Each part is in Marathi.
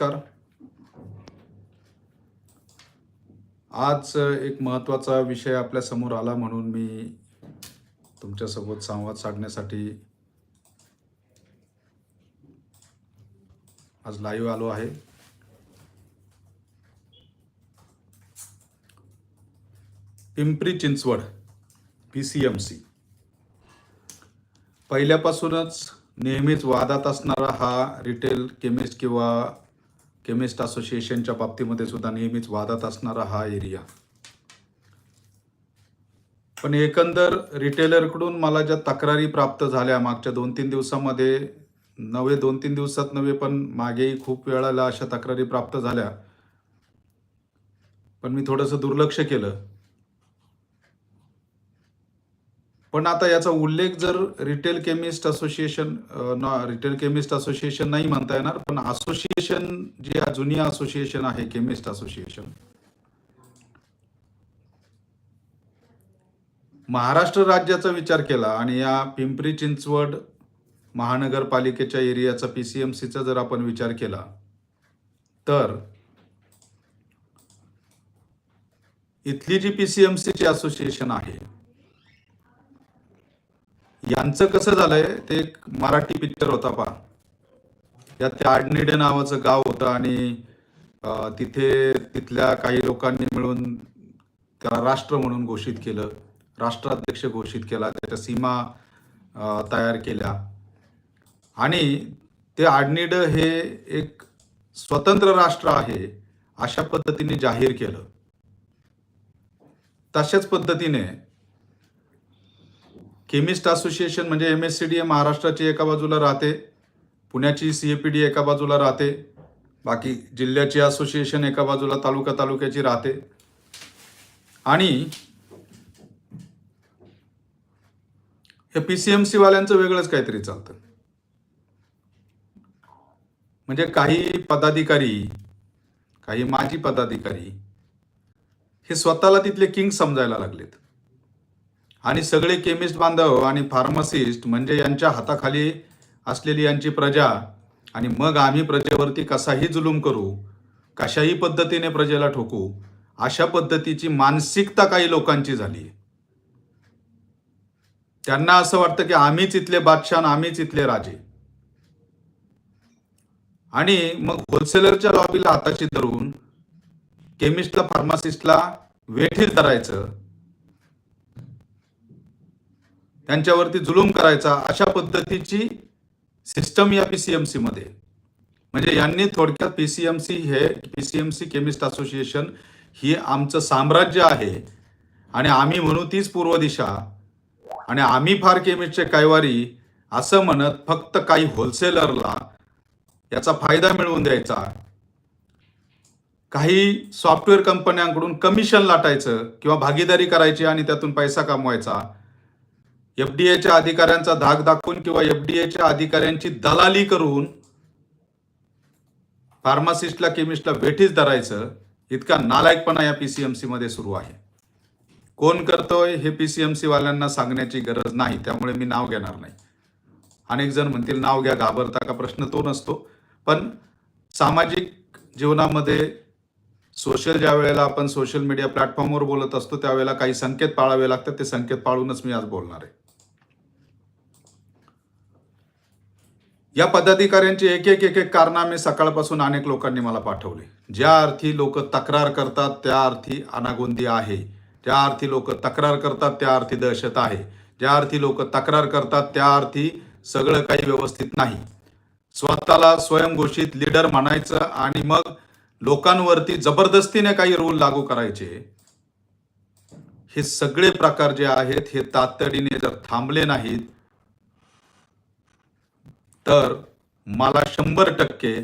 नमस्कार. आज एक महत्त्वाचा विषय आपल्यासमोर आला म्हणून मी तुमच्यासोबत संवाद साधण्यासाठी आज लाईव्ह आलो आहे. Pimpri Chinchwad P C M C पहिल्यापासूनच नेहमीच वादात असणारा हा रिटेल केमिस्ट किंवा केमिस्ट असोसिएशनच्या बाबतीमध्ये सुद्धा नेहमीच वादात असणारा हा एरिया. पण एकंदर रिटेलरकडून मला ज्या तक्रारी प्राप्त झाल्या मागच्या दोन तीन दिवसामध्ये नवे दोन तीन दिवसात नव्हे पण मागेही खूप वेळाला अशा तक्रारी प्राप्त झाल्या. पण मी थोडंसं दुर्लक्ष केलं. पण आता याचा उल्लेख जर retail chemist association retail chemist association नाही म्हणता येणार पण असोसिएशन जी जुनी असोसिएशन आहे केमिस्ट असोसिएशन महाराष्ट्र राज्याचा विचार केला आणि या पिंपरी चिंचवड महानगरपालिकेच्या एरियाचा पी सी एम सीचा जर आपण विचार केला तर इथली जी पी सी एम सीची असोसिएशन आहे यांचं कसं झालंय ते एक मराठी पिक्चर होता पा यात ते आडनिडे नावाचं गाव होतं आणि तिथे तिथल्या काही लोकांनी मिळून त्याला राष्ट्र म्हणून घोषित केलं. राष्ट्राध्यक्ष घोषित केला त्याच्या सीमा तयार केल्या. आणि ते आडनिड हे एक स्वतंत्र राष्ट्र आहे अशा पद्धतीने जाहीर केलं. तशाच पद्धतीने केमिस्ट असोसिएशन म्हणजे एम एस सी डी महाराष्ट्राची एका बाजूला राहते पुण्याची सी ए पी डी एका बाजूला राहते बाकी जिल्ह्याची असोसिएशन एका बाजूला तालुका तालुक्याची राहते. आणि हे पी सी एम सी वाल्यांचं वेगळंच काहीतरी चालतं. म्हणजे काही पदाधिकारी काही माजी पदाधिकारी हे स्वतःला तिथले किंग समजायला लागलेत. आणि सगळे केमिस्ट बांधव आणि फार्मासिस्ट म्हणजे यांच्या हाताखाली असलेली यांची प्रजा. आणि मग आम्ही प्रजेवरती कसाही जुलूम करू कशाही पद्धतीने प्रजेला ठोकू अशा पद्धतीची मानसिकता काही लोकांची झाली. त्यांना असं वाटतं की आम्हीच इथले बादशाह आम्हीच इथले राजे. आणि मग होलसेलरच्या लॉबीला हाताशी धरून केमिस्टला फार्मासिस्टला वेठीस धरायचं. त्यांच्यावरती जुलूम करायचा अशा पद्धतीची सिस्टम या पीसीएमसी मध्ये. म्हणजे यांनी थोडक्यात पीसीएमसी हे पीसीएमसी केमिस्ट असोसिएशन ही आमचं साम्राज्य आहे. आणि आम्ही म्हणू तीच पूर्व दिशा. आणि आम्ही फार केमिस्टचे कैवारी असं म्हणत फक्त काही होलसेलरला याचा फायदा मिळवून द्यायचा. काही सॉफ्टवेअर कंपन्यांकडून कमिशन लाटायचं किंवा भागीदारी करायची आणि त्यातून पैसा कमवायचा. एफडीएच्या अधिकाऱ्यांचा धाक दाखवून किंवा एफडीएच्या अधिकाऱ्यांची दलाली करून फार्मासिस्टला केमिस्टला भेटीच धरायचं इतका नालायकपणा या पीसीएमसी मध्ये सुरू आहे. कोण करतोय हे पीसीएमसी वाल्यांना सांगण्याची गरज नाही त्यामुळे मी नाव घेणार नाही. अनेक जण म्हणतील नाव घ्या घाबरता का? प्रश्न तो नसतो. पण सामाजिक जीवनामध्ये सोशल ज्या वेळेला आपण सोशल मीडिया प्लॅटफॉर्मवर बोलत असतो त्यावेळेला काही संकेत पाळावे लागतात ते संकेत पाळूनच मी आज बोलणार आहे. या पदाधिकाऱ्यांचे एक एक एक एक कारनामे सकाळपासून अनेक लोकांनी मला पाठवले. ज्या अर्थी लोक तक्रार करतात त्या अर्थी अनागोंदी आहे. ज्या अर्थी लोक तक्रार करतात त्या अर्थी दहशत आहे. ज्या अर्थी लोक तक्रार करतात त्या अर्थी सगळं काही व्यवस्थित नाही. स्वतःला स्वयंघोषित लीडर म्हणायचं आणि मग लोकांवरती जबरदस्तीने काही रूल लागू करायचे हे सगळे प्रकार जे आहेत हे तातडीने जर थांबले नाहीत तर मला शंभर टक्के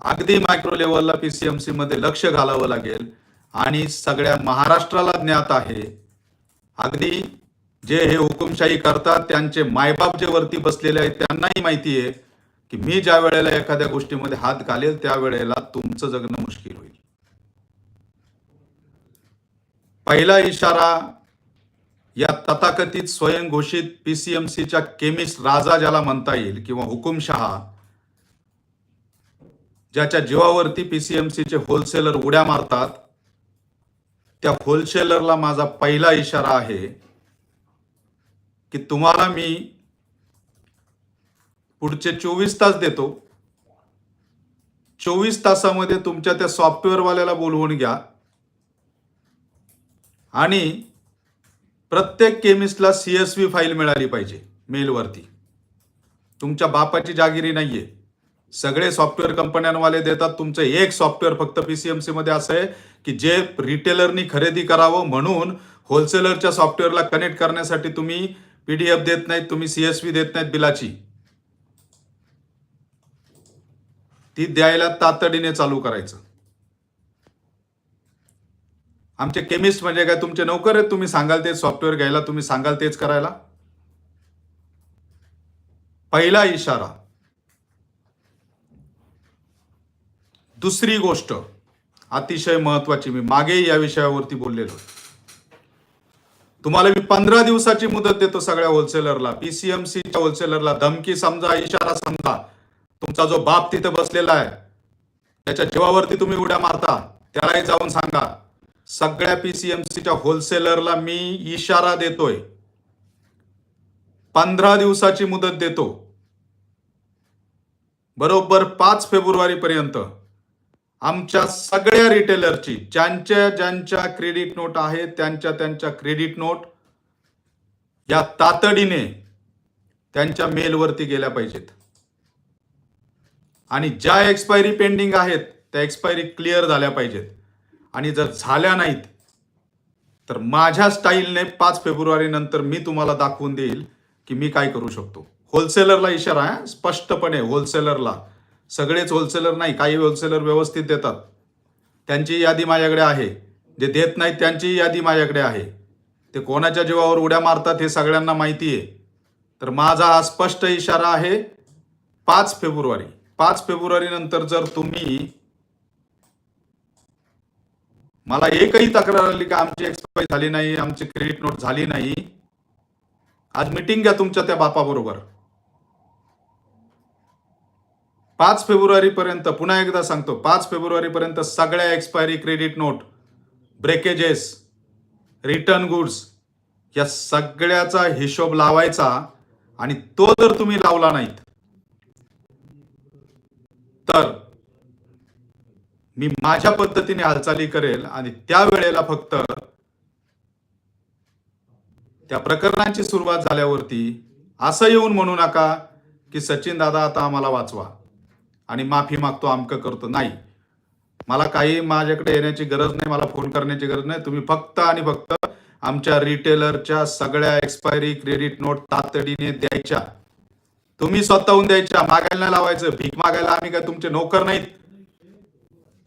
अगदी मायक्रो लेवलला पीसीएमसी मध्ये लक्ष घालावं लागेल. आणि सगळ्या महाराष्ट्राला ज्ञात आहे. अगदी जे हे हुकुमशाही करतात त्यांचे मायबाप जे वरती बसलेले आहेत त्यांनाही माहिती आहे की मी ज्या वेळेला एखाद्या गोष्टीमध्ये हात घालेल त्यावेळेला तुमचं जगणं मुश्किल होईल. पहिला इशारा या तथाकथित स्वयंघोषित पीसीएमसीच्या केमिस्ट राजा ज्याला म्हणता येईल किंवा हुकुमशहा ज्याच्या जीवावरती पीसीएमसीचे होलसेलर उड्या मारतात त्या होलसेलरला माझा पहिला इशारा आहे की तुम्हाला मी पुढचे चोवीस तास देतो. चोवीस तासामध्ये तुमच्या त्या सॉफ्टवेअरवाल्याला बोलवून घ्या. आणि प्रत्येक केमिस्टला सी एस व्ही फाईल मिळाली पाहिजे मेलवरती तुमच्या बापाची जागिरी नाहीये. सगळे सॉफ्टवेअर कंपन्यांवाले देतात तुमचं एक सॉफ्टवेअर फक्त पीसीएमसी मध्ये असं आहे की जे रिटेलरनी खरेदी करावं म्हणून होलसेलरच्या सॉफ्टवेअरला कनेक्ट करण्यासाठी तुम्ही पीडीएफ देत नाहीत तुम्ही सीएसव्ही देत नाहीत बिलाची. ती द्यायला तातडीने चालू करायचं. आमचे केमिस्ट म्हणजे काय? तुमचे नोकर आहेत तुम्ही सांगाल तेच सॉफ्टवेअर घ्यायला तुम्ही सांगाल तेच करायला? पहिला इशारा. दुसरी गोष्ट अतिशय महत्वाची मी मागे या विषयावरती बोललेलो तुम्हाला मी पंधरा दिवसाची मुदत देतो सगळ्या होलसेलरला पीसीएमसीच्या होलसेलरला धमकी समजा इशारा समजा. तुमचा जो बाप तिथे बसलेला आहे त्याच्या जीवावरती तुम्ही उड्या मारता त्यालाही जाऊन सांगा. सगळ्या पीसीएमसीच्या होलसेलरला मी इशारा देतोय. पंधरा दिवसाची मुदत देतो. बरोबर पाच फेब्रुवारी पर्यंत आमच्या सगळ्या रिटेलरची ज्यांच्या ज्यांच्या क्रेडिट नोट आहे त्यांच्या त्यांच्या क्रेडिट नोट या तातडीने त्यांच्या मेलवरती गेल्या पाहिजेत. आणि ज्या एक्सपायरी पेंडिंग आहेत त्या एक्सपायरी क्लिअर झाल्या पाहिजेत. आणि जर झाल्या नाहीत तर माझ्या स्टाईलने पाच फेब्रुवारी नंतर मी तुम्हाला दाखवून देईल की मी काय करू शकतो. होलसेलरला इशारा आहे स्पष्टपणे होलसेलरला. सगळेच होलसेलर नाही काही होलसेलर व्यवस्थित देतात. त्यांची यादी माझ्याकडे आहे. जे देत नाहीत त्यांची यादी माझ्याकडे आहे. ते कोणाच्या जीवावर उड्या मारतात हे सगळ्यांना माहिती आहे. तर माझा हा स्पष्ट इशारा आहे पाच फेब्रुवारी. पाच फेब्रुवारी नंतर जर तुम्ही मला एकही तक्रार आली का आमची एक्सपायरी झाली नाही आमची क्रेडिट नोट झाली नाही आज मिटिंग घ्या तुमच्या त्या बापाबरोबर. पाच फेब्रुवारी पर्यंत पुन्हा एकदा सांगतो पाच फेब्रुवारी पर्यंत सगळ्या expiry credit note breakages return goods या सगळ्याचा हिशोब लावायचा आणि तो जर तुम्ही लावला नाहीत तर मी माझ्या पद्धतीने हालचाली करेल आणि त्या वेळेला फक्त त्या प्रकरणांची सुरुवात झाल्यावरती असं येऊन म्हणू नका की सचिन दादा आता आम्हाला वाचवा आणि माफी मागतो अमकं करतो. नाही. मला काही माझ्याकडे येण्याची गरज नाही मला फोन करण्याची गरज नाही. तुम्ही फक्त आणि फक्त आमच्या रिटेलरच्या सगळ्या एक्सपायरी क्रेडिट नोट तातडीने द्यायच्या. तुम्ही स्वतःहून द्यायच्या. मागायला लावायचं. भीक मागायला आम्ही काय तुमचे नोकर नाहीत.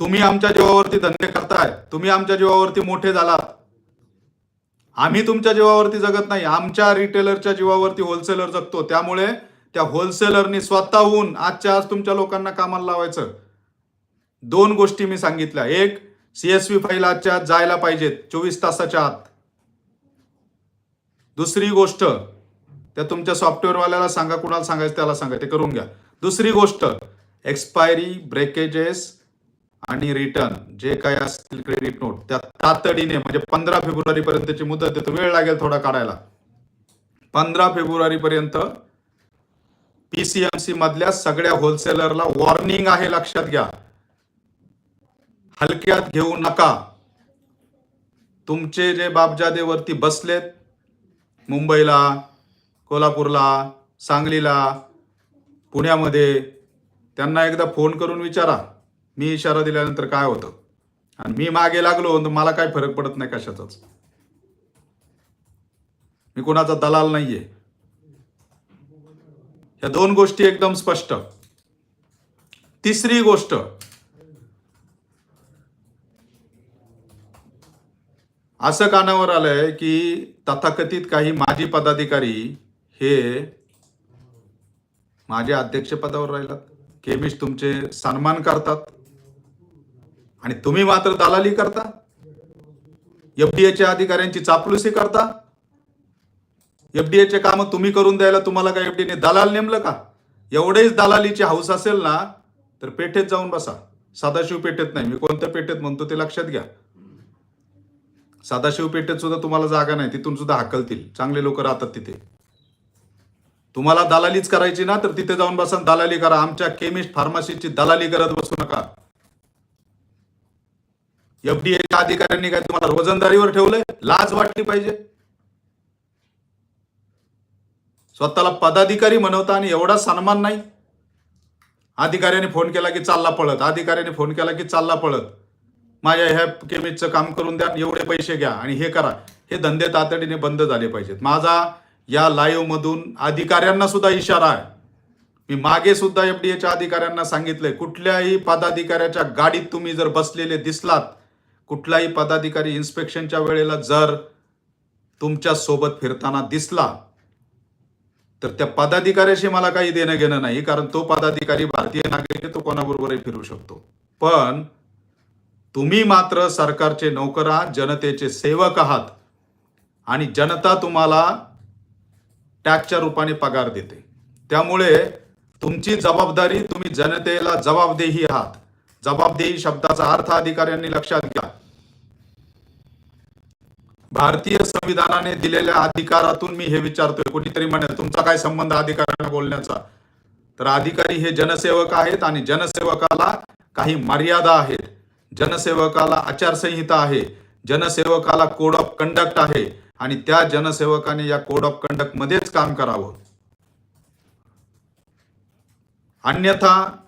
तुम्ही आमच्या जीवावरती धंदे करताय. तुम्ही आमच्या जीवावरती मोठे झालात. आम्ही तुमच्या जीवावरती जगत नाही. आमच्या रिटेलरच्या जीवावरती होलसेलर जगतो. त्यामुळे त्या होलसेलरनी स्वतःहून आजच्या आज तुमच्या लोकांना कामाला लावायचं. दोन गोष्टी मी सांगितल्या. एक सीएसव्ही फाईल आजच्या आत जायला पाहिजेत चोवीस तासाच्या आत. दुसरी गोष्ट त्या तुमच्या सॉफ्टवेअरवाल्याला सांगा कुणाला सांगायचं त्याला सांगा ते करून घ्या. दुसरी गोष्ट एक्सपायरी ब्रेकेजेस आणि रिटर्न जे काय असतील क्रेडिट नोट त्या तातडीने म्हणजे पंधरा फेब्रुवारी पर्यंतची मुदत आहे वेळ लागेल थोडा काढायला. पंधरा फेब्रुवारी पर्यंत पीसीएमसी मधल्या सगळ्या होलसेलरला वॉर्निंग आहे लक्षात घ्या. हलक्यात घेऊ नका. तुमचे जे बाबजादेवरती बसलेत मुंबईला कोल्हापूरला सांगलीला पुण्यामध्ये त्यांना एकदा फोन करून विचारा. मी इशारा दिल्यानंतर काय होतं? आणि मी मागे लागलो तर मला काय फरक पडत नाही कशाचाच. मी कोणाचा दलाल नाहीये. या दोन गोष्टी एकदम स्पष्ट. तिसरी गोष्ट असं कानावर आलंय की तथाकथित काही माजी पदाधिकारी हे माझ्या अध्यक्षपदावर राहिलात. केमिस्ट तुमचे सन्मान करतात. आणि तुम्ही मात्र दलाली करता. एफडीएच्या अधिकाऱ्यांची चापलुसी करता. एफडीएचे काम तुम्ही करून द्यायला तुम्हाला काय एफडीने दलाल नेमलं का? एवढेच दलालीची हौस असेल ना तर पेठेत जाऊन बसा. सदाशिव पेठेत नाही. मी कोणत्या पेठेत म्हणतो ते लक्षात घ्या. सदाशिव पेठेत सुद्धा तुम्हाला जागा नाही. तिथून सुद्धा हाकलतील. चांगले लोक राहतात तिथे. तुम्हाला दलालीच करायची ना तर तिथे जाऊन बसा दलाली करा. आमच्या केमिस्ट फार्मसीची दलाली करत बसू नका. एफडीएच्या अधिकाऱ्यांनी काय तुम्हाला रोजंदारीवर ठेवलंय? लाज वाटली पाहिजे. स्वतःला पदाधिकारी म्हणवता आणि एवढा सन्मान नाही. अधिकाऱ्याने फोन केला की चालला पळत. अधिकाऱ्याने फोन केला की चालला पळत. माझ्या ह्या केमिस्टचं काम करून द्या एवढे पैसे घ्या आणि हे करा. हे धंदे तातडीने बंद झाले पाहिजेत. माझा या लाईव्ह मधून अधिकाऱ्यांना सुद्धा इशारा आहे. मी मागे सुद्धा एफडीएच्या अधिकाऱ्यांना सांगितलंय कुठल्याही पदाधिकाऱ्याच्या गाडीत तुम्ही जर बसलेले दिसलात कुठलाही पदाधिकारी इन्स्पेक्शनच्या वेळेला जर तुमच्यासोबत फिरताना दिसला तर त्या पदाधिकाऱ्याशी मला काही देणं घेणं नाही कारण तो पदाधिकारी भारतीय नागरिक आहे तो कोणाबरोबरही फिरू शकतो. पण तुम्ही मात्र सरकारचे नोकर आहात जनतेचे सेवक आहात आणि जनता तुम्हाला टॅक्सच्या रूपाने पगार देते. त्यामुळे तुमची जबाबदारी तुम्ही जनतेला जबाबदेही आहात. जबाबदेही शब्दाचा अर्थ अधिकाऱ्यांनी लक्षात घ्या. भारतीय संविधानाने दिलेल्या अधिकारातून मी हे विचारतोय. कुठेतरी म्हणेल तुमचा काय संबंध अधिकाऱ्यांना बोलण्याचा? तर अधिकारी हे जनसेवक आहेत आणि जनसेवकाला काही मर्यादा आहेत. जनसेवकाला आचारसंहिता आहे. जनसेवकाला कोड ऑफ कंडक्ट आहे. आणि त्या जनसेवकाने या कोड ऑफ कंडक्ट मध्येच काम करावं. अन्यथा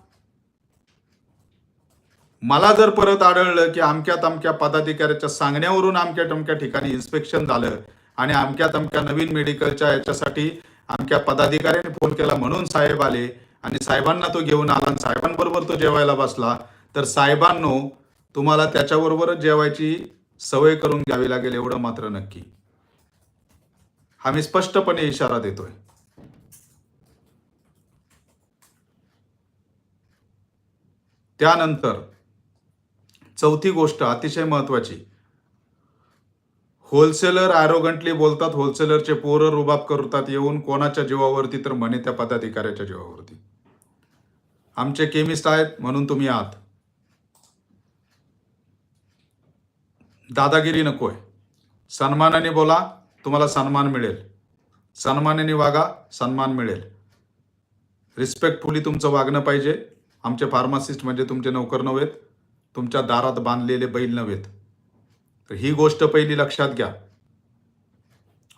मला जर परत आढळलं की अमक्या तमक्या पदाधिकाऱ्याच्या सांगण्यावरून अमक्या टमक्या ठिकाणी इन्स्पेक्शन झालं आणि अमक्या तमक्या नवीन मेडिकलच्या याच्यासाठी अमक्या पदाधिकाऱ्याने फोन केला म्हणून साहेब आले आणि साहेबांना तो घेऊन आला आणि साहेबांबरोबर तो जेवायला बसला तर साहेबांनो तुम्हाला त्याच्याबरोबरच जेवायची सवय करून घ्यावी लागेल एवढं मात्र नक्की. हा मी स्पष्टपणे इशारा देतोय. त्यानंतर चौथी गोष्ट अतिशय महत्वाची. होलसेलर आरोगंटली बोलतात होलसेलरचे पोरं रुबाब करतात येऊन कोणाच्या जीवावरती तर म्हणे त्या पदाधिकाऱ्याच्या जीवावरती. आमचे केमिस्ट आहेत म्हणून तुम्ही आहात. दादागिरी नकोय. सन्मानाने बोला तुम्हाला सन्मान मिळेल. सन्मानाने वागा सन्मान मिळेल. रिस्पेक्टफुली तुमचं वागणं पाहिजे. आमचे फार्मासिस्ट म्हणजे तुमचे नोकर नव्हेत. तुमच्या दारात बांधलेले बैल नव्हेत. तर ही गोष्ट पहिली लक्षात घ्या.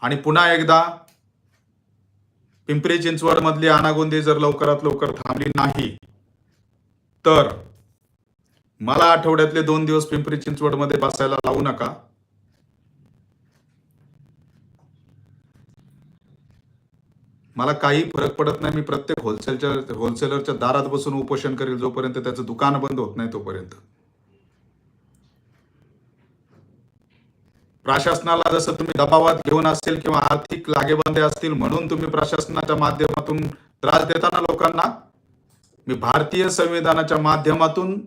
आणि पुन्हा एकदा पिंपरी चिंचवड मधली अनागोंदी जर लवकरात लवकर थांबली नाही तर मला आठवड्यातले दोन दिवस पिंपरी चिंचवडमध्ये बसायला लावू नका. मला काही फरक पडत नाही मी प्रत्येक होलसेलच्या होलसेलरच्या दारात बसून उपोषण करेल जोपर्यंत त्याचं दुकान बंद होत नाही तोपर्यंत. प्रशासनाला जसं तुम्ही दबावात घेऊन असतील किंवा आर्थिक लागेबंदे असतील म्हणून तुम्ही प्रशासनाच्या माध्यमातून त्रास देताना लोकांना मी भारतीय संविधानाच्या माध्यमातून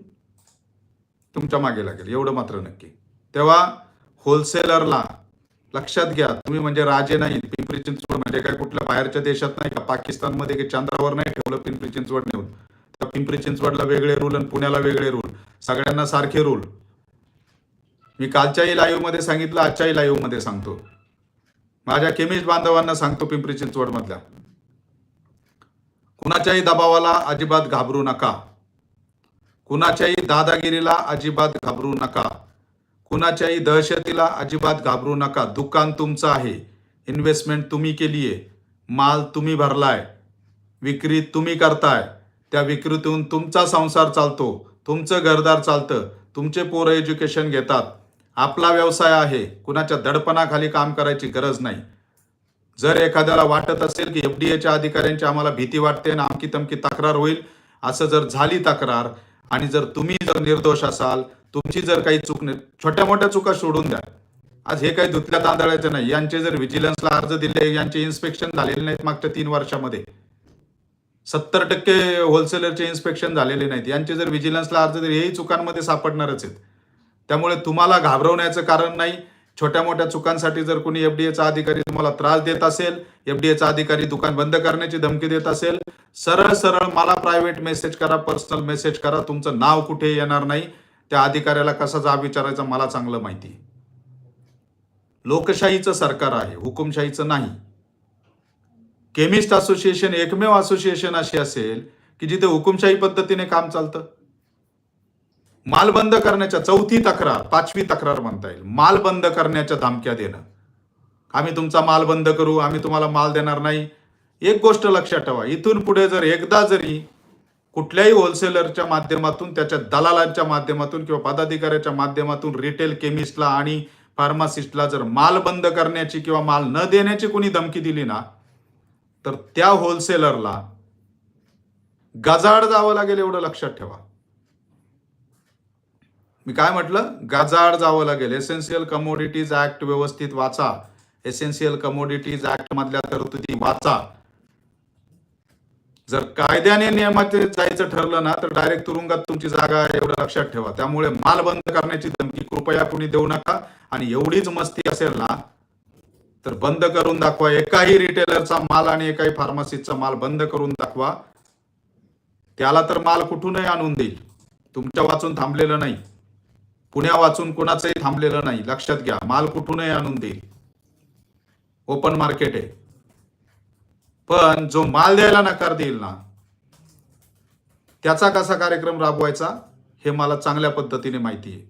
तुमच्या मागे लागेल. एवढं मात्र नक्की. तेव्हा होलसेलरला लक्षात घ्या तुम्ही म्हणजे राजे नाही पिंपरी चिंचवड म्हणजे काय? कुठल्या बाहेरच्या देशात नाही का? पाकिस्तानमध्ये की चंद्रावर नाही ठेवलं पिंपरी चिंचवड नेऊन त्या पिंपरी चिंचवडला वेगळे रूल आणि पुण्याला वेगळे रूल सगळ्यांना सारखे रूल मी कालच्याही लाईव्हमध्ये सांगितलं आजच्याही लाईव्हमध्ये सांगतो. माझ्या केमिस्ट बांधवांना सांगतो पिंपरी चिंचवड मधल्या कुणाच्याही दबावाला अजिबात घाबरू नका. कुणाच्याही दादागिरीला अजिबात घाबरू नका. कुणाच्याही दहशतीला अजिबात घाबरू नका. दुकान तुमचं आहे. इन्व्हेस्टमेंट तुम्ही केली आहे माल तुम्ही भरलाय. विक्री तुम्ही करताय. त्या विक्रीतून तुमचा संसार चालतो. तुमचं घरदार चालतं. तुमचे पोरं एज्युकेशन घेतात. आपला व्यवसाय आहे कुणाच्या दडपणाखाली काम करायची गरज नाही. जर एखाद्याला वाटत असेल की एफडीएच्या अधिकाऱ्यांची आम्हाला भीती वाटते आणि आमकी तमकी तक्रार होईल असं जर झाली तक्रार आणि जर तुम्ही जर निर्दोष असाल तुमची जर काही चूक नाही छोट्या मोठ्या चुका सोडून द्या. आज हे काही धुतल्या तांदळाचे नाही यांचे जर व्हिजिलन्सला अर्ज दिले यांचे इन्स्पेक्शन झालेले नाहीत मागच्या तीन वर्षामध्ये. सत्तर टक्के होलसेलरचे इन्स्पेक्शन झालेले नाहीत यांचे जर व्हिजिलन्सला अर्ज दिले हेही चुकांमध्ये सापडणारच आहेत. त्यामुळे तुम्हाला घाबरवण्याचं कारण नाही. छोट्या मोठ्या चुकांसाठी जर कोणी एफडीएचा अधिकारी तुम्हाला त्रास देत असेल एफडीएचा अधिकारी दुकान बंद करण्याची धमकी देत असेल सरळ सरळ मला प्रायव्हेट मेसेज करा पर्सनल मेसेज करा तुमचं नाव कुठे येणार नाही त्या अधिकाऱ्याला कसा जाब विचारायचा मला चांगलं माहिती लोकशाहीचं सरकार आहे हुकुमशाहीचं नाही. केमिस्ट असोसिएशन एकमेव असोसिएशन अशी असेल की जिथे हुकुमशाही पद्धतीने काम चालतं. माल बंद करण्याच्या चौथी तक्रार पाचवी तक्रार म्हणता येईल. माल बंद करण्याच्या धमक्या देणं. आम्ही तुमचा माल बंद करू आम्ही तुम्हाला माल देणार नाही. एक गोष्ट लक्षात ठेवा इथून पुढे जर एकदा जरी कुठल्याही होलसेलरच्या माध्यमातून त्याच्या दलालांच्या माध्यमातून किंवा पदाधिकाऱ्याच्या माध्यमातून रिटेल केमिस्टला आणि फार्मासिस्टला जर माल बंद करण्याची किंवा माल न देण्याची कोणी धमकी दिली ना तर त्या होलसेलरला गजाड जावं लागेल एवढं लक्षात ठेवा. मी काय म्हटलं? गजाड जावं लागेल. एसेन्शियल कमोडिटीज ऍक्ट व्यवस्थित वाचा. एसेन्शियल कमोडिटीज ऍक्ट मधल्या तरतुदी वाचा. जर कायद्याने नियमात जायचं ठरलं ना तर डायरेक्ट तुरुंगात तुमची जागा एवढं लक्षात ठेवा. त्यामुळे माल बंद करण्याची धमकी कृपया कुणी देऊ नका. आणि एवढीच मस्ती असेल ना तर बंद करून दाखवा. एकाही रिटेलरचा माल आणि एकाही फार्मसीचा माल बंद करून दाखवा. त्याला तर माल कुठूनही आणून देईल. तुमच्या वाचून थांबलेलं नाही. पुण्या वाचून कोणाचंही थांबलेलं नाही. लक्षात घ्या माल कुठूनही आणून देईल ओपन मार्केट आहे. पण जो माल द्यायला नकार देईल ना त्याचा कसा कार्यक्रम राबवायचा हे मला चांगल्या पद्धतीने माहिती आहे.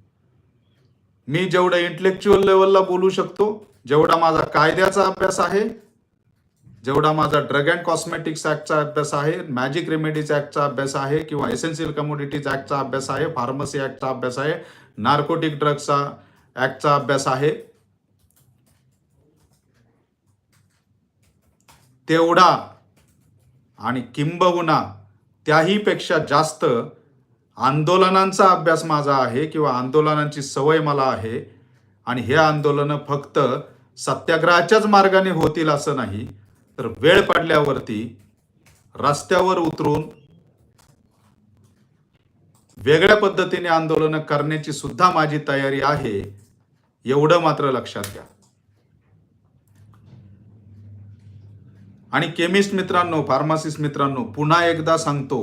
मी जेवढं इंटलेक्च्युअल लेवलला बोलू शकतो जेवढा माझा कायद्याचा अभ्यास आहे जेवढा माझा ड्रग अँड कॉस्मेटिक्स ऍक्टचा अभ्यास आहे मॅजिक रेमेडीज ऍक्टचा अभ्यास आहे किंवा एसेन्शियल कमोडिटीज ऍक्टचा अभ्यास आहे फार्मसी ऍक्टचा अभ्यास आहे नार्कोटिक ड्रग्सचा ॲक्टचा अभ्यास आहे. तेवढा आणि किंबहुना त्याहीपेक्षा जास्त आंदोलनांचा अभ्यास माझा आहे किंवा आंदोलनांची सवय मला आहे. आणि हे आंदोलनं फक्त सत्याग्रहाच्याच मार्गाने होतील असं नाही तर वेळ पडल्यावरती रस्त्यावर उतरून वेगळ्या पद्धतीने आंदोलनं करण्याची सुद्धा माझी तयारी आहे एवढं मात्र लक्षात घ्या. आणि केमिस्ट मित्रांनो फार्मासिस्ट मित्रांनो पुन्हा एकदा सांगतो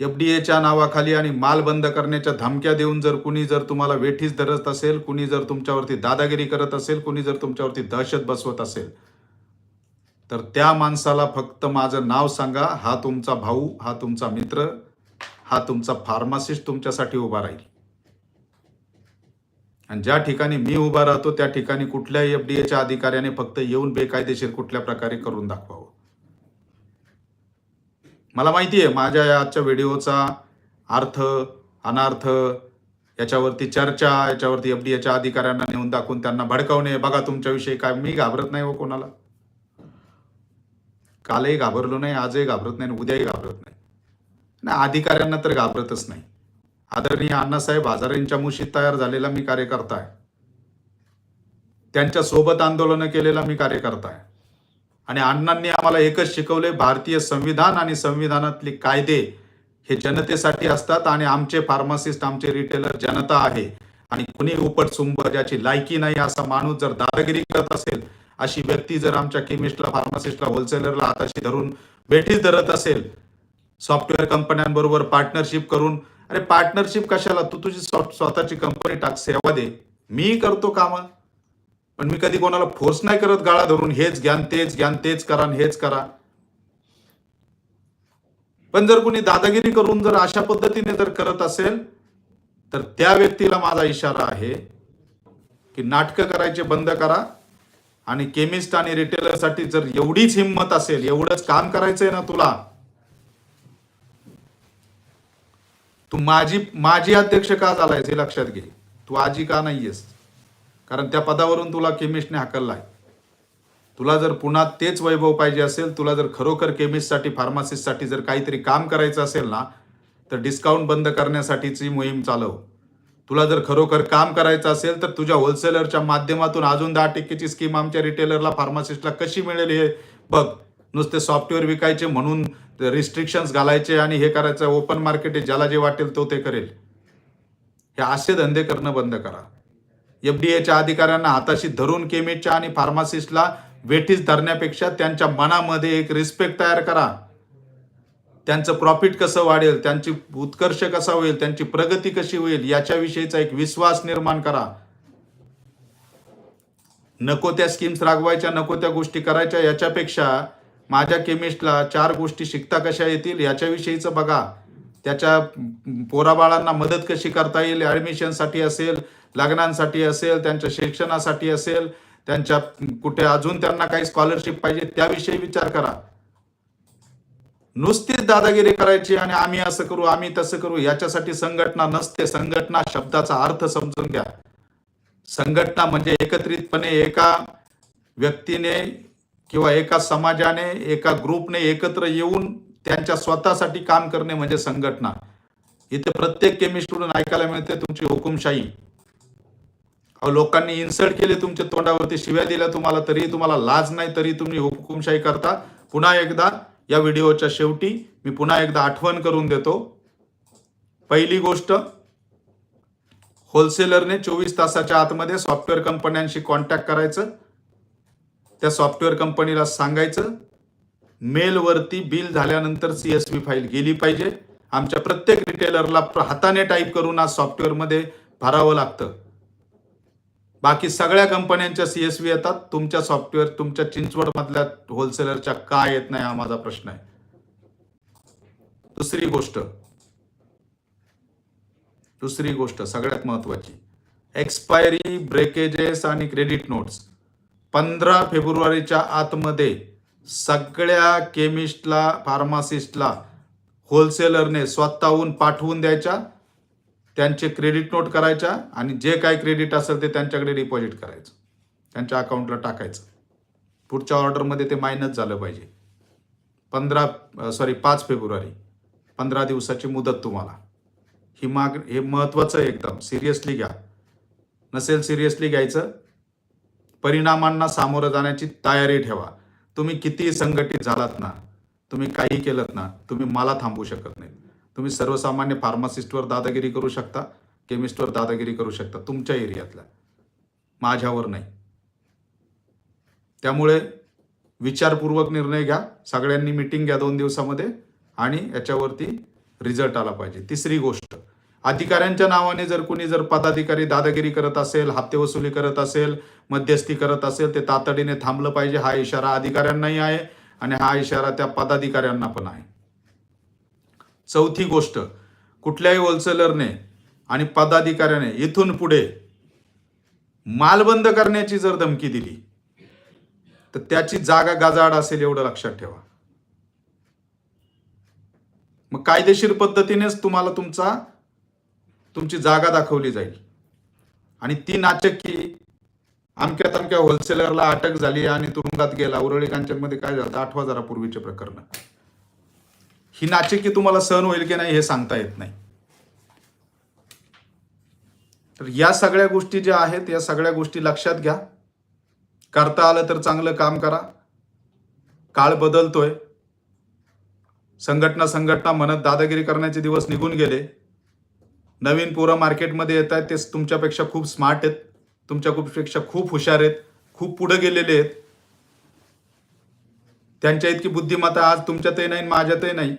एफ डी एच्या नावाखाली आणि माल बंद करण्याच्या धमक्या देऊन जर कुणी जर तुम्हाला वेठीस धरत असेल कुणी जर तुमच्यावरती दादागिरी करत असेल कुणी जर तुमच्यावरती दहशत बसवत असेल तर त्या माणसाला फक्त माझं नाव सांगा हा तुमचा भाऊ हा तुमचा मित्र हा तुमचा फार्मासिस्ट तुमच्यासाठी उभा राहील. आणि ज्या ठिकाणी मी उभा राहतो त्या ठिकाणी कुठल्याही एफ डी एच्या अधिकाऱ्याने फक्त येऊन बेकायदेशीर कुठल्या प्रकारे करून दाखवावं. मला माहिती आहे माझ्या या आजच्या व्हिडिओचा अर्थ अनार्थ याच्यावरती चर्चा याच्यावरती एफ डी एच्या अधिकाऱ्यांना नेऊन दाखवून त्यांना भडकवणे बघा तुमच्याविषयी काय मी घाबरत नाही हो कोणाला. कालही घाबरलो नाही आजही घाबरत नाही आणि उद्याही घाबरत नाही. ना अधिकाऱ्यांना तर घाबरतच नाही. आदरणीय अण्णासाहेब हजारेंच्या मुशीत तयार झालेला मी कार्यकर्ता आहे त्यांच्यासोबत आंदोलनं केलेला मी कार्यकर्ता आहे आणि अण्णांनी आम्हाला एकच शिकवले भारतीय संविधान आणि संविधानातले कायदे हे जनतेसाठी असतात आणि आमचे फार्मासिस्ट आमचे रिटेलर जनता आहे. आणि कुणी उपटसुंब ज्याची लायकी नाही असा माणूस जर दादागिरी करत असेल अशी व्यक्ती जर आमच्या केमिस्टला फार्मासिस्टला होलसेलरला हाताशी धरून बेठीच धरत असेल सॉफ्टवेअर कंपन्यांबरोबर पार्टनरशिप करून अरे पार्टनरशिप कशाला? तू तुझी सॉफ्ट स्वतःची कंपनी टाक सेवा दे. मी करतो कामं. पण मी कधी कोणाला फोर्स नाही करत गाळा धरून हेच ज्ञान तेच ज्ञान तेच करा हेच करा. पण जर कोणी दादागिरी करून जर अशा पद्धतीने जर करत असेल तर त्या व्यक्तीला माझा इशारा आहे की नाटकं करायचे बंद करा आणि केमिस्ट आणि रिटेलरसाठी जर एवढीच हिंमत असेल एवढंच काम करायचंय ना तुला तू माझी माझी अध्यक्ष का झालायस हे लक्षात घे. तू आजी का नाहीयेस? कारण त्या पदावरून तुला केमिस्टने हाकललाय तुला जर पुन्हा तेच वैभव पाहिजे असेल तुला जर खरोखर केमिस्टसाठी फार्मासिस्टसाठी जर काहीतरी काम करायचं असेल ना तर डिस्काउंट बंद करण्यासाठीची मोहीम चालव. तुला जर खरोखर काम करायचं असेल तर तुझ्या होलसेलरच्या माध्यमातून अजून दहा टक्केची स्कीम आमच्या रिटेलरला फार्मासिस्टला कशी मिळेल हे बघ. नुसते सॉफ्टवेअर विकायचे म्हणून रिस्ट्रिक्शन्स घालायचे आणि हे करायचं ओपन मार्केट आहे ज्याला जे वाटेल तो ते करेल. हे असे धंदे करणं बंद करा. एफ डी एच्या अधिकाऱ्यांना हाताशी धरून केमिस्टच्या आणि फार्मासिस्टला वेठीस धरण्यापेक्षा त्यांच्या मनामध्ये एक रिस्पेक्ट तयार करा. त्यांचं प्रॉफिट कसं वाढेल त्यांची उत्कर्ष कसा होईल त्यांची प्रगती कशी होईल याच्याविषयीचा एक विश्वास निर्माण करा. नको त्या स्कीम्स रागवायच्या नको त्या गोष्टी करायच्या याच्यापेक्षा माझ्या केमिस्टला चार गोष्टी शिकता कशा येतील याच्याविषयीचं बघा. त्याच्या पोराबाळांना मदत कशी करता येईल ॲडमिशनसाठी असेल लग्नांसाठी असेल त्यांच्या शिक्षणासाठी असेल त्यांच्या कुठे अजून त्यांना काही स्कॉलरशिप पाहिजे त्याविषयी विचार करा. नुसतीच दादागिरी करायची आणि आम्ही असं करू आम्ही तसं करू याच्यासाठी संघटना नसते. संघटना शब्दाचा अर्थ समजून घ्या. संघटना म्हणजे एकत्रितपणे एका व्यक्तीने किंवा एका समाजाने एका ग्रुपने एकत्र येऊन त्यांच्या स्वतःसाठी काम करणे म्हणजे संघटना. इथे प्रत्येक केमिस्टकडून ऐकायला मिळते तुमची हुकुमशाही. अहो लोकांनी इन्सल्ट केले तुमच्या तोंडावरती शिव्या दिल्या तुम्हाला तरी तुम्हाला लाज नाही तरी तुम्ही हुकुमशाही करता. पुन्हा एकदा या व्हिडिओच्या शेवटी मी पुन्हा एकदा आठवण करून देतो. पहिली गोष्ट होलसेलरने चोवीस तासाच्या आतमध्ये सॉफ्टवेअर कंपन्यांशी कॉन्टॅक्ट करायचं. त्या सॉफ्टवेअर कंपनीला सांगायचं मेलवरती बिल झाल्यानंतर सी एस व्ही फाईल गेली पाहिजे. आमच्या प्रत्येक रिटेलरला हाताने टाईप करून आज सॉफ्टवेअरमध्ये भरावं लागतं. बाकी सगळ्या कंपन्यांच्या सी एस व्ही येतात. तुमच्या सॉफ्टवेअर तुमच्या चिंचवडमधल्या होलसेलरच्या का येत नाही हा माझा प्रश्न आहे. दुसरी गोष्ट. दुसरी गोष्ट सगळ्यात महत्वाची. एक्सपायरी ब्रेकेजेस आणि क्रेडिट नोट्स पंधरा फेब्रुवारीच्या आतमध्ये सगळ्या केमिस्टला फार्मासिस्टला होलसेलरने स्वतःहून पाठवून द्यायच्या त्यांचे क्रेडिट नोट करायच्या आणि जे काय क्रेडिट असेल ते त्यांच्याकडे डिपॉझिट करायचं. त्यांच्या अकाउंटला टाकायचं. पुढच्या ऑर्डरमध्ये ते मायनस झालं पाहिजे. पंधरा सॉरी पाच फेब्रुवारी. पंधरा दिवसाची मुदत तुम्हाला. ही माग हे महत्त्वाचं आहे एकदम. सिरियसली घ्या. नसेल सिरियसली घ्यायचं परिणामांना सामोरं जाण्याची तयारी ठेवा. तुम्ही किती संघटित झालात ना तुम्ही काही केलं ना तुम्ही मला थांबवू शकत नाही तुम्ही सर्वसामान्य फार्मासिस्टवर दादागिरी करू शकता केमिस्टवर दादागिरी करू शकता तुमच्या एरियातल्या. माझ्यावर नाही. त्यामुळे विचारपूर्वक निर्णय घ्या सगळ्यांनी मिटिंग घ्या दोन दिवसामध्ये आणि याच्यावरती रिझल्ट आला पाहिजे. तिसरी गोष्ट अधिकाऱ्यांच्या नावाने जर कोणी जर पदाधिकारी दादागिरी करत असेल हप्ते वसुली करत असेल मध्यस्थी करत असेल ते तातडीने थांबलं पाहिजे. हा इशारा अधिकाऱ्यांनाही आहे आणि हा इशारा त्या पदाधिकाऱ्यांना पण आहे. चौथी गोष्ट कुठल्याही होलसेलरने आणि पदाधिकाऱ्याने इथून पुढे माल बंद करण्याची जर धमकी दिली तर त्याची जागा गाजाड असेल एवढं लक्षात ठेवा. मग कायदेशीर पद्धतीनेच तुम्हाला तुमचा तुमची जागा दाखवली जाईल. आणि ती नाचक्की अमक्या तमक्या होलसेलरला अटक झाली आणि तुरुंगात गेला. उरळी काय झालं? आठ हजारापूर्वीचे प्रकरण. ही नाचक्की तुम्हाला सहन होईल की नाही हे सांगता येत नाही. तर या सगळ्या गोष्टी ज्या आहेत या सगळ्या गोष्टी लक्षात घ्या. करता आलं तर चांगलं काम करा. काळ बदलतोय. संघटना संघटना म्हणत दादागिरी करण्याचे दिवस निघून गेले. नवीन पोरं मार्केटमध्ये येत आहेत ते तुमच्यापेक्षा खूप स्मार्ट आहेत तुमच्यापेक्षा खूप हुशार आहेत खूप पुढे गेलेले आहेत. त्यांच्या इतकी बुद्धिमत्ता आज तुमच्यातही नाही माझ्यातही नाही.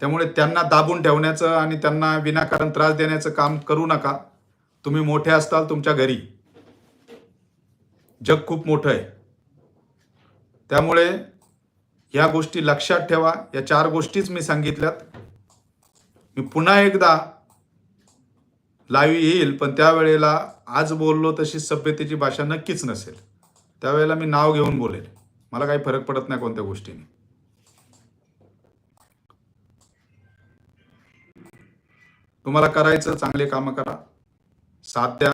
त्यामुळे त्यांना दाबून ठेवण्याचं आणि त्यांना विनाकारण त्रास देण्याचं काम करू नका. तुम्ही मोठे असताल तुमच्या घरी. जग खूप मोठं आहे. त्यामुळे ह्या गोष्टी लक्षात ठेवा. या चार गोष्टीच मी सांगितल्यात. मी पुन्हा एकदा लाईव्ह येईल पण त्यावेळेला आज बोललो तशी सभ्यतेची भाषा नक्कीच नसेल. त्यावेळेला मी नाव घेऊन बोलेल. मला काही फरक पडत नाही कोणत्या गोष्टीने. तुम्हाला करायचं चांगले कामं करा. साथ द्या.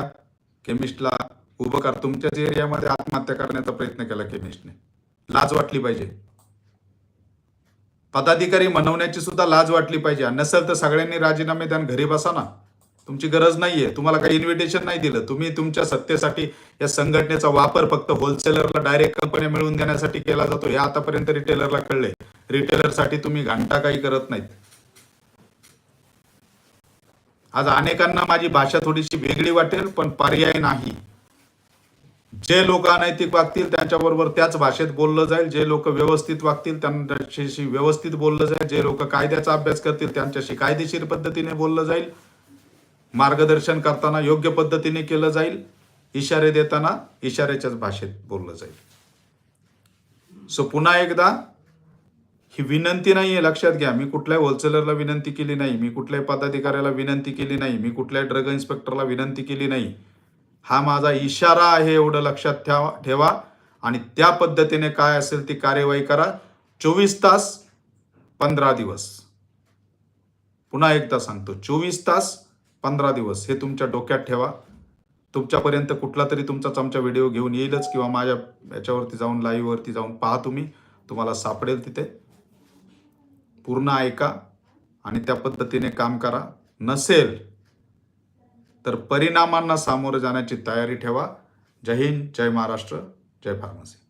केमिस्टला उभं करा. तुमच्याच एरियामध्ये आत्महत्या करण्याचा प्रयत्न केला केमिस्टने. लाज वाटली पाहिजे. पदाधिकारी म्हणवण्याची सुद्धा लाज वाटली पाहिजे. नसेल तर सगळ्यांनी राजीनामे द्यान घरी बसा ना. तुमची गरज नाहीये. तुम्हाला काही इन्व्हिटेशन नाही दिलं. तुम्ही तुमच्या सत्तेसाठी या संघटनेचा वापर फक्त होलसेलरला डायरेक्ट कंपन्या मिळवून देण्यासाठी केला जातो. हे आतापर्यंत रिटेलरला कळले रिटेलरसाठी तुम्ही घंटा काही करत नाहीत. आज अनेकांना माझी भाषा थोडीशी वेगळी वाटेल पण पर्याय नाही. जे लोक अनैतिक वागतील त्यांच्याबरोबर त्याच भाषेत बोललं जाईल. जे लोक व्यवस्थित वागतील त्यांच्याशी व्यवस्थित बोललं जाईल. जे लोक कायद्याचा अभ्यास करतील त्यांच्याशी कायदेशीर पद्धतीने बोललं जाईल. मार्गदर्शन करताना योग्य पद्धतीने केलं जाईल. इशारे देताना इशाऱ्याच्याच भाषेत बोललं जाईल. सो पुन्हा एकदा ही विनंती नाही आहे लक्षात घ्या. मी कुठल्याही होलसेलरला विनंती केली नाही मी कुठल्याही पदाधिकाऱ्याला विनंती केली नाही मी कुठल्याही ड्रग इन्स्पेक्टरला विनंती केली नाही. हा माझा इशारा आहे एवढं लक्षात ठेवा ठेवा. आणि त्या पद्धतीने काय असेल ती कार्यवाही करा. चोवीस तास पंधरा दिवस. पुन्हा एकदा सांगतो. चोवीस तास पंधरा दिवस. हे तुमच्या डोक्यात ठेवा. तुमच्यापर्यंत कुठला तरी तुमचाच आमचा व्हिडिओ घेऊन येईलच किंवा माझ्या याच्यावरती जाऊन लाईव्हवरती जाऊन पहा तुम्ही. तुम्हाला सापडेल तिथे. पूर्ण ऐका आणि त्या पद्धतीने काम करा. नसेल तर परिणामांना सामोरं जाण्याची तयारी ठेवा. जय हिंद जय महाराष्ट्र जय फार्मसी.